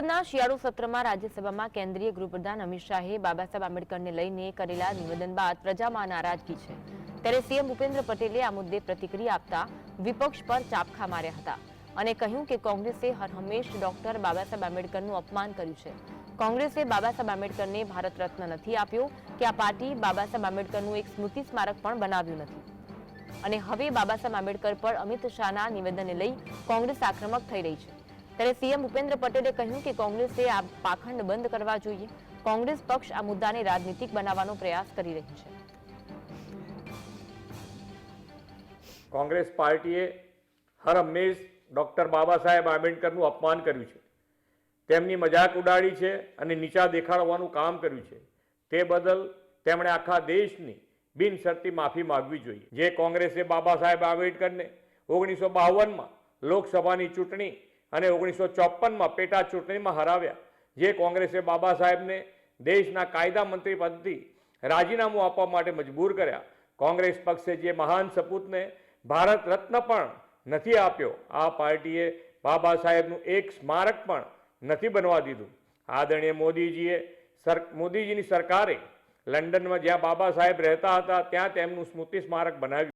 સંસદના શિયાળુ સત્રમાં રાજ્યસભામાં કેન્દ્રીય ગૃહપ્રધાન અમિત શાહે બાબા સાહેબ આંબેડકરને લઈને કરેલા નિવેદન બાદ પ્રજામાં નારાજગી છે. ત્યારે સીએમ ભૂપેન્દ્ર પટેલે આ મુદ્દે પ્રતિક્રિયા આપતા વિપક્ષ પર ચાપખા માર્યા હતા અને કહ્યું કે કોંગ્રેસે હરહંમેશ ડોક્ટર બાબા સાહેબ આંબેડકરનું અપમાન કર્યું છે. કોંગ્રેસે બાબા સાહેબ આંબેડકરને ભારત રત્ન નથી આપ્યો કે આ પાર્ટી બાબા સાહેબ આંબેડકરનું એક સ્મૃતિ સ્મારક પણ બનાવ્યું નથી. અને હવે બાબા સાહેબ આંબેડકર પર અમિત શાહના નિવેદનને લઈ કોંગ્રેસ આક્રમક થઈ રહી છે. ત્યારે સીએમ ભૂપેન્દ્ર પટેલે કહ્યું કે કોંગ્રેસે આ પાખંડ બંધ કરવા જોઈએ. કોંગ્રેસ પક્ષ આ મુદ્દાને રાજનીતિક બનાવવાનો પ્રયાસ કરી રહી છે. કોંગ્રેસ પાર્ટીએ હર હંમેશ ડૉક્ટર બાબા સાહેબ આંબેડકરનું અપમાન કર્યું છે. તેમની મજાક ઉડાડી છે અને નીચા દેખાડવાનું કામ કર્યું છે. તે બદલ તેમણે આખા દેશની બિનશરતી માફી માગવી જોઈએ. જે કોંગ્રેસે બાબા સાહેબ આંબેડકરને ઓગણીસો બાવનમાં લોકસભાની ચૂંટણી અને ઓગણીસો ચોપનમાં પેટા ચૂંટણીમાં હરાવ્યા, જે કોંગ્રેસે બાબા સાહેબને દેશના કાયદા મંત્રી પદથી રાજીનામું આપવા માટે મજબૂર કર્યા. કોંગ્રેસ પક્ષે જે મહાન સપૂતને ભારત રત્ન પણ નથી આપ્યો, આ પાર્ટીએ બાબા સાહેબનું એક સ્મારક પણ નથી બનવા દીધું. આદરણીય મોદીજીએ સર, મોદીજીની સરકારે લંડનમાં જ્યાં બાબા સાહેબ રહેતા હતા, ત્યાં તેમનું સ્મૃતિ સ્મારક બનાવ્યું.